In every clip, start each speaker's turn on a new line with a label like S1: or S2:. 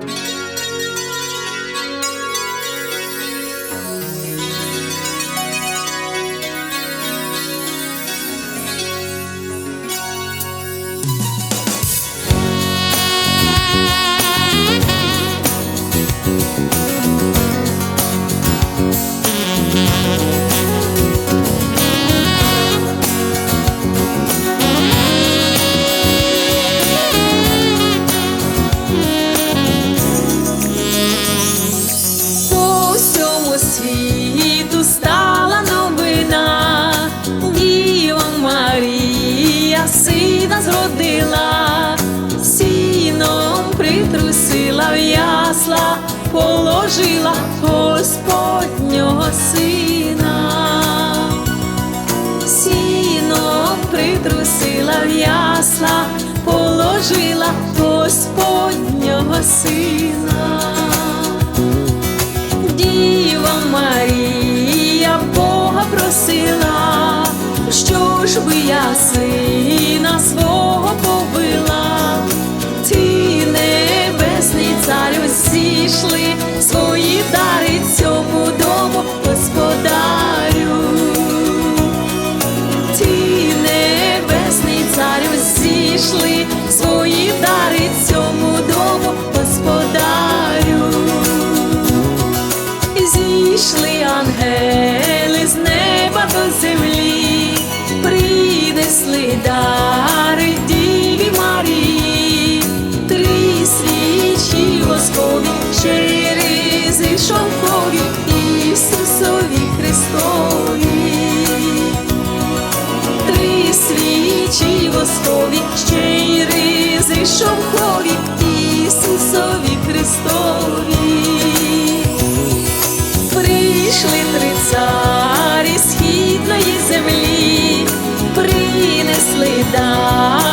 S1: Thank you. Сина зродила, сіном притрусила в ясла, положила Господнього сина, сіном притрусила в ясла, положила Господнього сина. Діва Марія Бога просила, що ж би я сина дари Діві Марії, три свічі воскові, через шовкові Ісусові Христові три свічі воскові, ще й ризи Ісусові Христові. Прийшли три 大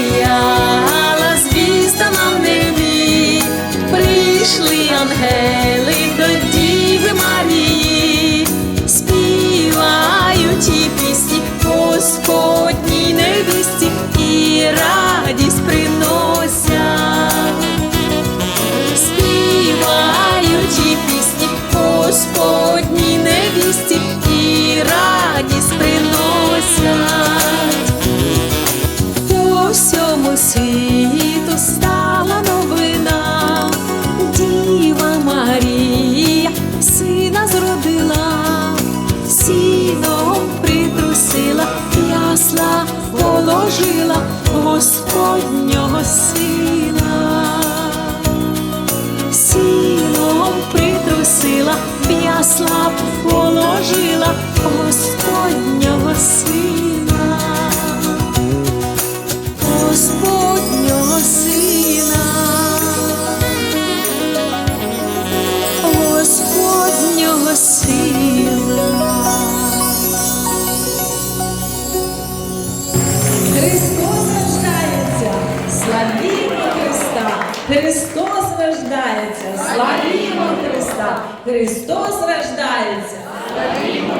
S1: засіяла звізда на небі, прийшли ангели до Діви Марії, співають і пісні Господній невісті і радість По всьому світу стала новина, Діва Марія сина зродила, сіном притрусила, ясла положила Господнього сина, сіном притрусила, ясла положила
S2: Христос рождається, славімо Христа! Христос рождається! Славімо